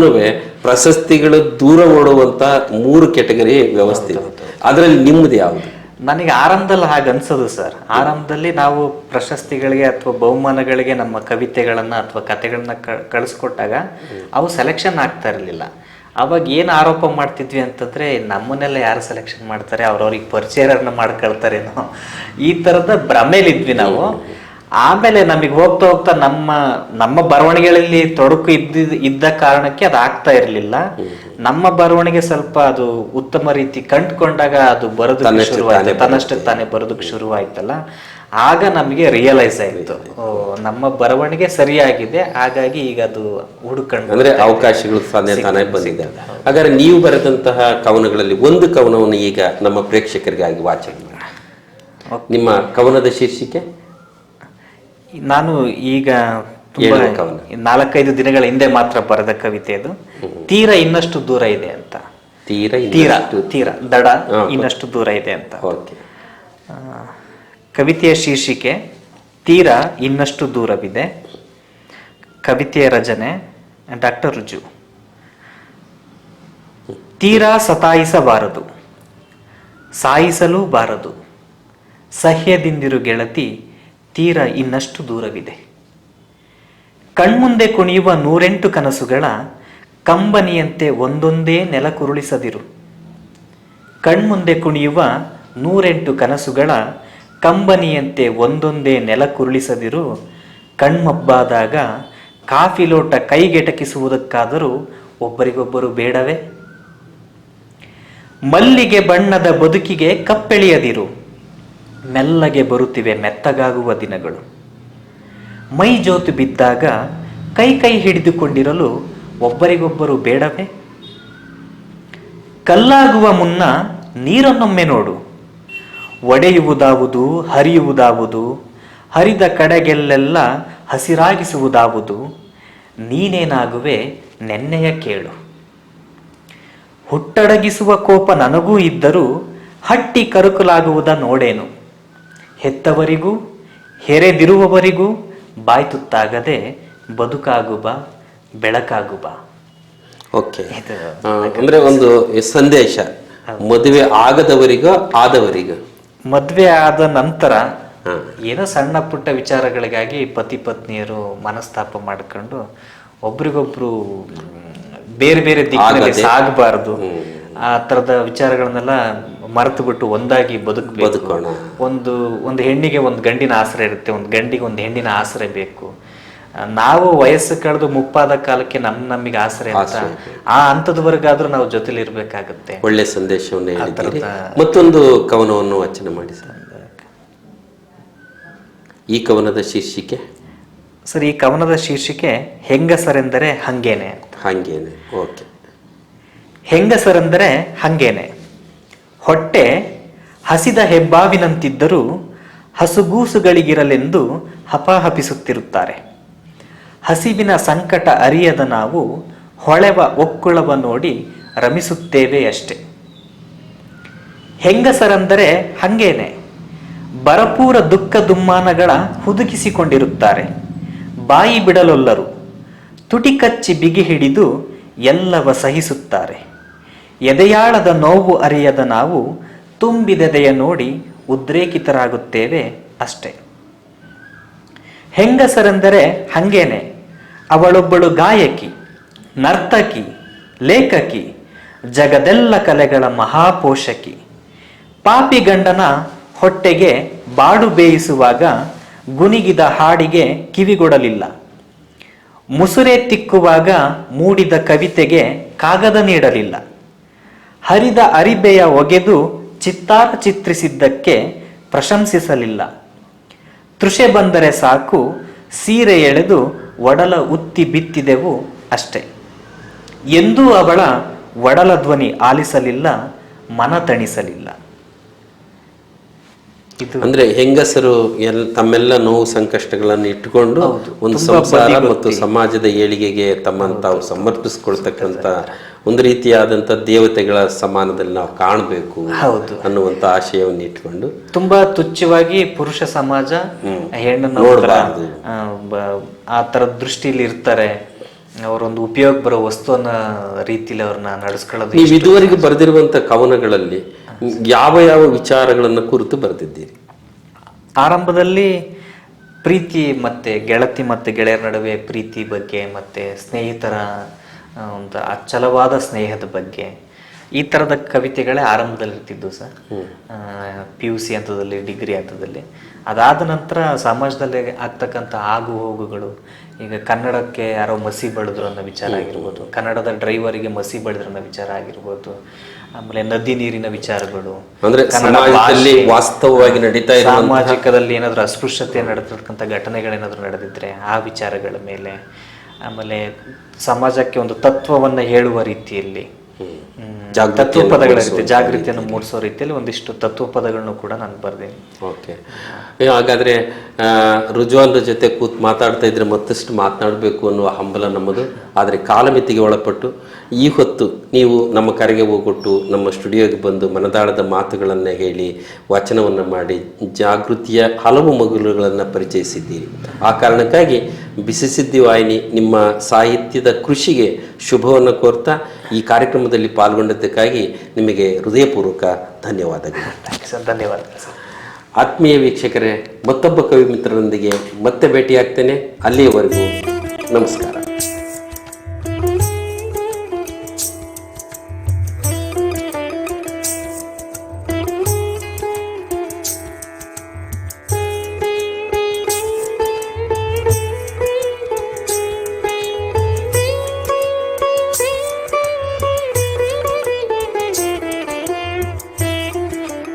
ಪ್ರಶಸ್ತಿಗಳು ದೂರ ಓಡುವಂತ ಮೂರು ಕೆಟಗರಿ ವ್ಯವಸ್ಥೆ ಅದರಲ್ಲಿ ನಿಮ್ಮದು ಯಾವುದು? ನನಗೆ ಆರಂಭದಲ್ಲಿ ಹಾಗೆ ಅನ್ಸೋದು ಸರ್. ಆರಂಭದಲ್ಲಿ ನಾವು ಪ್ರಶಸ್ತಿಗಳಿಗೆ ಅಥವಾ ಬಹುಮಾನಗಳಿಗೆ ನಮ್ಮ ಕವಿತೆಗಳನ್ನ ಅಥವಾ ಕತೆಗಳನ್ನ ಕಳಿಸ್ಕೊಟ್ಟಾಗ ಅವು ಸೆಲೆಕ್ಷನ್ ಆಗ್ತಾ ಇರಲಿಲ್ಲ. ಅವಾಗ ಏನು ಆರೋಪ ಮಾಡ್ತಿದ್ವಿ ಅಂತಂದ್ರೆ ನಮ್ಮನ್ನೆಲ್ಲ ಯಾರು ಸೆಲೆಕ್ಷನ್ ಮಾಡ್ತಾರೆ ಅವ್ರವ್ರಿಗೆ ಪರಿಚಯರನ್ನ ಮಾಡ್ಕೊಳ್ತಾರೇನೋ. ಈ ಥರದ ಭ್ರಮೇಲಿದ್ವಿ ನಾವು. ಆಮೇಲೆ ನಮಗೆ ಹೋಗ್ತಾ ಹೋಗ್ತಾ ನಮ್ಮ ನಮ್ಮ ಬರವಣಿಗೆಗಳಲ್ಲಿ ತೊಡಕು ಇದ್ದ ಇದ್ದ ಕಾರಣಕ್ಕೆ ಅದು ಆಗ್ತಾ ಇರಲಿಲ್ಲ. ನಮ್ಮ ಬರವಣಿಗೆ ಸ್ವಲ್ಪ ಅದು ಉತ್ತಮ ರೀತಿ ಕಂಡುಕೊಂಡಾಗ ಅದು ಬರೋದಕ್ಕೆ ತನ್ನಷ್ಟಕ್ಕೆ ಶುರುವಾಯ್ತು. ತಾನೇ ತನ್ನಷ್ಟಕ್ಕೆ ತಾನೇ ಬರೋದಕ್ಕೆ ಶುರುವಾಯ್ತಲ್ಲ. ಆಗ ನಮಗೆ ರಿಯಲೈಸ್ ಆಯಿತು. ನಮ್ಮ ಬರವಣಿಗೆ ಸರಿಯಾಗಿದೆ. ಹಾಗಾಗಿ ಈಗ ಅದು ಹುಡುಕೊಂಡು ಅಂದ್ರೆ ಅವಕಾಶಗಳು ತಾನೇ ತಾನೇ ಬಂದಿದೆ. ಹಾಗಾದ್ರೆ ನೀವು ಬರೆದಂತಹ ಕವನಗಳಲ್ಲಿ ಒಂದು ಕವನವನ್ನು ಈಗ ನಮ್ಮ ಪ್ರೇಕ್ಷಕರಿಗಾಗಿ ವಾಚನ ಮಾಡಿ. ನಿಮ್ಮ ಕವನದ ಶೀರ್ಷಿಕೆ? ನಾನು ಈಗ ತುಂಬಾ ನಾಲ್ಕೈದು ದಿನಗಳ ಹಿಂದೆ ಮಾತ್ರ ಬರೆದ ಕವಿತೆ ಅದು. ತೀರ ಇನ್ನಷ್ಟು ದೂರ ಇದೆ ಅಂತ. ತೀರ ತೀರ ತೀರ ದಡ ಇನ್ನಷ್ಟು ದೂರ ಇದೆ ಅಂತ. ಕವಿತೆಯ ಶೀರ್ಷಿಕೆ ತೀರ ಇನ್ನಷ್ಟು ದೂರವಿದೆ. ಕವಿತೆಯ ರಚನೆ ಡಾಕ್ಟರ್ ರುಜು. ತೀರಾ ಸತಾಯಿಸಬಾರದು. ಸಾಯಿಸಲೂ ಬಾರದು. ಸಹ್ಯದಿಂದಿರು ಗೆಳತಿ ತೀರ ಇನ್ನಷ್ಟು ದೂರವಿದೆ. ಕಣ್ಮುಂದೆ ಕುಣಿಯುವ ನೂರೆಂಟು ಕನಸುಗಳ ಕಂಬನಿಯಂತೆ ಒಂದೊಂದೇ ನೆಲ ಕುರುಳಿಸದಿರು. ಕಣ್ಮುಂದೆ ಕುಣಿಯುವ ನೂರೆಂಟು ಕನಸುಗಳ ಕಂಬನಿಯಂತೆ ಒಂದೊಂದೇ ನೆಲ ಕುರುಳಿಸದಿರು. ಕಣ್ಮಬ್ಬಾದಾಗ ಕಾಫಿ ಲೋಟ ಕೈಗೆಟಕಿಸುವುದಕ್ಕಾದರೂ ಒಬ್ಬರಿಗೊಬ್ಬರು ಬೇಡವೇ? ಮಲ್ಲಿಗೆ ಬಣ್ಣದ ಬದುಕಿಗೆ ಕಪ್ಪೆಳೆಯದಿರು. ಮೆಲ್ಲಗೆ ಬರುತ್ತಿವೆ ಮೆತ್ತಗಾಗುವ ದಿನಗಳು. ಮೈ ಜೋತು ಬಿದ್ದಾಗ ಕೈ ಕೈ ಹಿಡಿದುಕೊಂಡಿರಲು ಒಬ್ಬರಿಗೊಬ್ಬರು ಬೇಡವೇ? ಕಲ್ಲಾಗುವ ಮುನ್ನ ನೀರನ್ನೊಮ್ಮೆ ನೋಡು. ಒಡೆಯುವುದಾವುದು, ಹರಿಯುವುದಾವುದು, ಹರಿದ ಕಡೆಗೆಲ್ಲೆಲ್ಲ ಹಸಿರಾಗಿಸುವುದಾವುದು, ನೀನೇನಾಗುವೆ ನೆನ್ನೆಯ ಕೇಳು. ಹುಟ್ಟಡಗಿಸುವ ಕೋಪ ನನಗೂ ಇದ್ದರೂ ಹಟ್ಟಿ ಕರುಕಲಾಗುವುದ ನೋಡೇನು? ಹೆತ್ತವರಿಗೂ ಹೆರೆದಿರುವವರಿಗೂ ಬಾಯ್ತುತ್ತಾಗದೆ ಬದುಕಾಗುಬ ಬೆಳಕಾಗುಬ. ಓಕೆ. ಅಂದ್ರೆ ಒಂದು ಸಂದೇಶ. ಮದುವೆ ಆಗದವರಿಗೂ ಆದವರಿಗೂ? ಮದುವೆ ಆದ ನಂತರ ಏನೋ ಸಣ್ಣ ಪುಟ್ಟ ವಿಚಾರಗಳಿಗಾಗಿ ಪತಿ ಪತ್ನಿಯರು ಮನಸ್ತಾಪ ಮಾಡ್ಕೊಂಡು ಒಬ್ರಿಗೊಬ್ರು ಬೇರೆ ಬೇರೆ ದಿಕ್ಕಿನಲ್ಲಿ. ಸಾಗಬಾರದು. ಆ ತರದ ವಿಚಾರಗಳನ್ನೆಲ್ಲ ಮರೆತು ಬಿಟ್ಟು ಒಂದಾಗಿ ಬದುಕು ಬದುಕೋಣ. ಒಂದು ಒಂದು ಹೆಣ್ಣಿಗೆ ಒಂದು ಗಂಡಿನ ಆಸರೆ ಇರುತ್ತೆ ಒಂದು ಗಂಡಿಗೆ ಒಂದು ಹೆಣ್ಣಿನ ಆಸರೆ ಬೇಕು. ನಾವು ವಯಸ್ಸು ಕಳೆದು ಮುಪ್ಪಾದ ಕಾಲಕ್ಕೆ ನಮ್ ನಮಗೆ ಆಸರೆ ಅಂತ ಆ ಹಂತದವರೆಗಾದ್ರೂ ನಾವು ಜೊತೆಲಿ ಇರ್ಬೇಕಾಗತ್ತೆ ಒಳ್ಳೆ ಸಂದೇಶವನ್ನು ಮತ್ತೊಂದು ಕವನವನ್ನು ವಾಚನ ಮಾಡಿ ಸರ್. ಈ ಕವನದ ಶೀರ್ಷಿಕೆ? ಸರ್ ಈ ಕವನದ ಶೀರ್ಷಿಕೆ ಹೆಂಗಸರೆಂದರೆ ಹಂಗೇನೆ. ಹಂಗೇನೆ. ಓಕೆ. ಹೆಂಗಸರೆಂದರೆ ಹಂಗೇನೆ. ಹೊಟ್ಟೆ ಹಸಿದ ಹೆಬ್ಬಾವಿನಂತಿದ್ದರೂ ಹಸುಗೂಸುಗಳಿಗಿರಲೆಂದು ಹಪಾಹಪಿಸುತ್ತಿರುತ್ತಾರೆ. ಹಸಿವಿನ ಸಂಕಟ ಅರಿಯದ ನಾವು ಹೊಳೆವ ಒಕ್ಕುಳವ ನೋಡಿ ರಮಿಸುತ್ತೇವೆ ಅಷ್ಟೆ. ಹೆಂಗಸರೆಂದರೆ ಹಂಗೇನೆ. ಬರಪೂರ ದುಃಖ ದುಮ್ಮಾನಗಳ ಹುದುಗಿಸಿಕೊಂಡಿರುತ್ತಾರೆ. ಬಾಯಿ ಬಿಡಲೊಲ್ಲರು. ತುಟಿ ಕಚ್ಚಿ ಬಿಗಿ ಹಿಡಿದು ಎಲ್ಲವ ಸಹಿಸುತ್ತಾರೆ. ಎದೆಯಾಳದ ನೋವು ಅರಿಯದ ನಾವು ತುಂಬಿದೆದೆಯ ನೋಡಿ ಉದ್ರೇಕಿತರಾಗುತ್ತೇವೆ ಅಷ್ಟೇ. ಹೆಂಗಸರೆಂದರೆ ಹಂಗೇನೆ, ಅವಳೊಬ್ಬಳು ಗಾಯಕಿ, ನರ್ತಕಿ, ಲೇಖಕಿ, ಜಗದೆಲ್ಲ ಕಲೆಗಳ ಮಹಾಪೋಷಕಿ. ಪಾಪಿ ಗಂಡನ ಹೊಟ್ಟೆಗೆ ಬಾಡು ಬೇಯಿಸುವಾಗ ಗುನಿಗಿದ ಹಾಡಿಗೆ ಕಿವಿಗೊಡಲಿಲ್ಲ. ಮುಸುರೆ ತಿಕ್ಕುವಾಗ ಮೂಡಿದ ಕವಿತೆಗೆ ಕಾಗದ ನೀಡಲಿಲ್ಲ. ಹರಿದ ಅರಿಬೆಯ ಒಗೆದು ಚಿತ್ತಾರ ಚಿತ್ರಿಸಿದ್ದಕ್ಕೆ ಪ್ರಶಂಸಿಸಲಿಲ್ಲ. ತೃಷೆ ಬಂದರೆ ಸಾಕು, ಸೀರೆ ಎಳೆದು ಒಡಲ ಉತ್ತಿ ಬಿತ್ತಿದೆವು ಅಷ್ಟೆ. ಎಂದೂ ಅವಳ ಒಡಲ ಧ್ವನಿ ಆಲಿಸಲಿಲ್ಲ, ಮನ ತಣಿಸಲಿಲ್ಲ. ಅಂದ್ರೆ ಹೆಂಗಸರು ಎಲ್ ತಮ್ಮೆಲ್ಲ ನೋವು ಸಂಕಷ್ಟಗಳನ್ನು ಇಟ್ಟುಕೊಂಡು ಒಂದು ಸಂಸಾರ ಮತ್ತು ಸಮಾಜದ ಏಳಿಗೆಗೆ ತಮ್ಮನ್ನು ತಾವು ಸಮರ್ಪಿಸ್ಕೊಳ್ತಕ್ಕಂಥ ಒಂದು ರೀತಿಯಾದಂಥ ದೇವತೆಗಳ ಸಮಾನದಲ್ಲಿ ನಾವು ಕಾಣಬೇಕು ಹೌದು. ಅನ್ನುವಂಥ ಆಶಯವನ್ನು ಇಟ್ಟುಕೊಂಡು ತುಂಬಾ ತುಚ್ಛವಾಗಿ ಪುರುಷ ಸಮಾಜ ಹೆಣ್ಣನ್ನು ನೋಡ್ಬಾರ್ದು. ಆ, ಬ- ದೃಷ್ಟಿಯಲ್ಲಿ ಇರ್ತಾರೆ. ಅವರೊಂದು ಉಪಯೋಗ ಬರೋ ವಸ್ತುವನ್ನ ರೀತಿಯಲ್ಲಿ ಅವ್ರನ್ನ ನಡೆಸ್ಕೊಳ್ಳೋದು ನೀವು ಇದುವರೆಗೆ ಬರೆದಿರುವಂಥ ಕವನಗಳಲ್ಲಿ ಯಾವ ಯಾವ ವಿಚಾರಗಳನ್ನು ಕುರಿತು ಬರೆದಿದ್ದೀರಿ? ಆರಂಭದಲ್ಲಿ ಪ್ರೀತಿ ಮತ್ತೆ ಗೆಳತಿ ಮತ್ತೆ ಗೆಳೆಯರ ನಡುವೆ ಪ್ರೀತಿ ಬಗ್ಗೆ ಮತ್ತೆ ಸ್ನೇಹಿತರ ಒಂದು ಅಚಲವಾದ ಸ್ನೇಹದ ಬಗ್ಗೆ ಈ ಥರದ ಕವಿತೆಗಳೇ ಆರಂಭದಲ್ಲಿ ಇರ್ತಿದ್ವು ಸರ್. ಪಿ ಯು ಸಿ ಹಂತದಲ್ಲಿ ಡಿಗ್ರಿ ಹಂತದಲ್ಲಿ. ಅದಾದ ನಂತರ ಸಮಾಜದಲ್ಲಿ ಆಗ್ತಕ್ಕಂಥ ಆಗು ಹೋಗುಗಳು ಈಗ ಕನ್ನಡಕ್ಕೆ ಯಾರೋ ಮಸಿ ಬಳಿದ್ರು ಅನ್ನೋ ವಿಚಾರ ಆಗಿರ್ಬೋದು ಕನ್ನಡದ ಡ್ರೈವರಿಗೆ ಮಸಿ ಬಳಿದ್ರು ಅನ್ನೋ ವಿಚಾರ ಆಗಿರ್ಬೋದು ಆಮೇಲೆ ನದಿ ನೀರಿನ ವಿಚಾರಗಳು. ಅಂದ್ರೆ ಸಮಾಜದಲ್ಲಿ ವಾಸ್ತವವಾಗಿ ನಡೀತಾ ಇದೆ ಸಾಮಾಜಿಕದಲ್ಲಿ ಏನಾದರೂ ಅಸ್ಪೃಶ್ಯತೆ ನಡೆದಿರ್ತಕ್ಕಂಥ ಘಟನೆಗಳೇನಾದರೂ ನಡೆದಿದ್ರೆ ಆ ವಿಚಾರಗಳ ಮೇಲೆ ಆಮೇಲೆ ಸಮಾಜಕ್ಕೆ ಒಂದು ತತ್ವವನ್ನ ಹೇಳುವ ರೀತಿಯಲ್ಲಿ ಹ್ಮ್, ಪದಗಳ ರೀತಿ ಜಾಗೃತಿಯನ್ನು ಮೂಡಿಸೋ ರೀತಿಯಲ್ಲಿ ಒಂದಿಷ್ಟು ತತ್ವ ಪದಗಳನ್ನು ಕೂಡ ನಾನು ಬರ್ದೇನೆ. ಓಕೆ. ಹಾಗಾದ್ರೆ ಆ, ರುಜುವಾನ್ರ ಜೊತೆ ಕೂತ್ ಮಾತಾಡ್ತಾ ಇದ್ರೆ ಮತ್ತಷ್ಟು ಮಾತನಾಡಬೇಕು ಅನ್ನುವ ಹಂಬಲ ನಮ್ಮದು. ಆದರೆ ಕಾಲಮಿತಿಗೆ ಒಳಪಟ್ಟು ಈ ಹೊತ್ತು ನೀವು ನಮ್ಮ ಕರೆಗೆ ಹೋಗೊಟ್ಟು ನಮ್ಮ ಸ್ಟುಡಿಯೋಗೆ ಬಂದು ಮನದಾಳದ ಮಾತುಗಳನ್ನು ಹೇಳಿ ವಾಚನವನ್ನು ಮಾಡಿ ಜಾಗೃತಿಯ ಹಲವು ಮಗುಲುಗಳನ್ನು ಪರಿಚಯಿಸಿದ್ದೀರಿ. ಆ ಕಾರಣಕ್ಕಾಗಿ ಬಿಸಿಸಿದ್ದಿ ವಾಹಿನಿ ನಿಮ್ಮ ಸಾಹಿತ್ಯದ ಕೃಷಿಗೆ ಶುಭವನ್ನು ಕೋರ್ತಾ ಈ ಕಾರ್ಯಕ್ರಮದಲ್ಲಿ ಪಾಲ್ಗೊಂಡದ್ದಕ್ಕಾಗಿ ನಿಮಗೆ ಹೃದಯಪೂರ್ವಕ ಧನ್ಯವಾದಗಳು. ಸರ್ ಧನ್ಯವಾದಗಳು ಆತ್ಮೀಯ ವೀಕ್ಷಕರೇ ಮತ್ತೊಬ್ಬ ಕವಿ ಮಿತ್ರರೊಂದಿಗೆ ಮತ್ತೆ ಭೇಟಿಯಾಗ್ತೇನೆ. ಅಲ್ಲಿಯವರೆಗೂ ನಮಸ್ಕಾರ.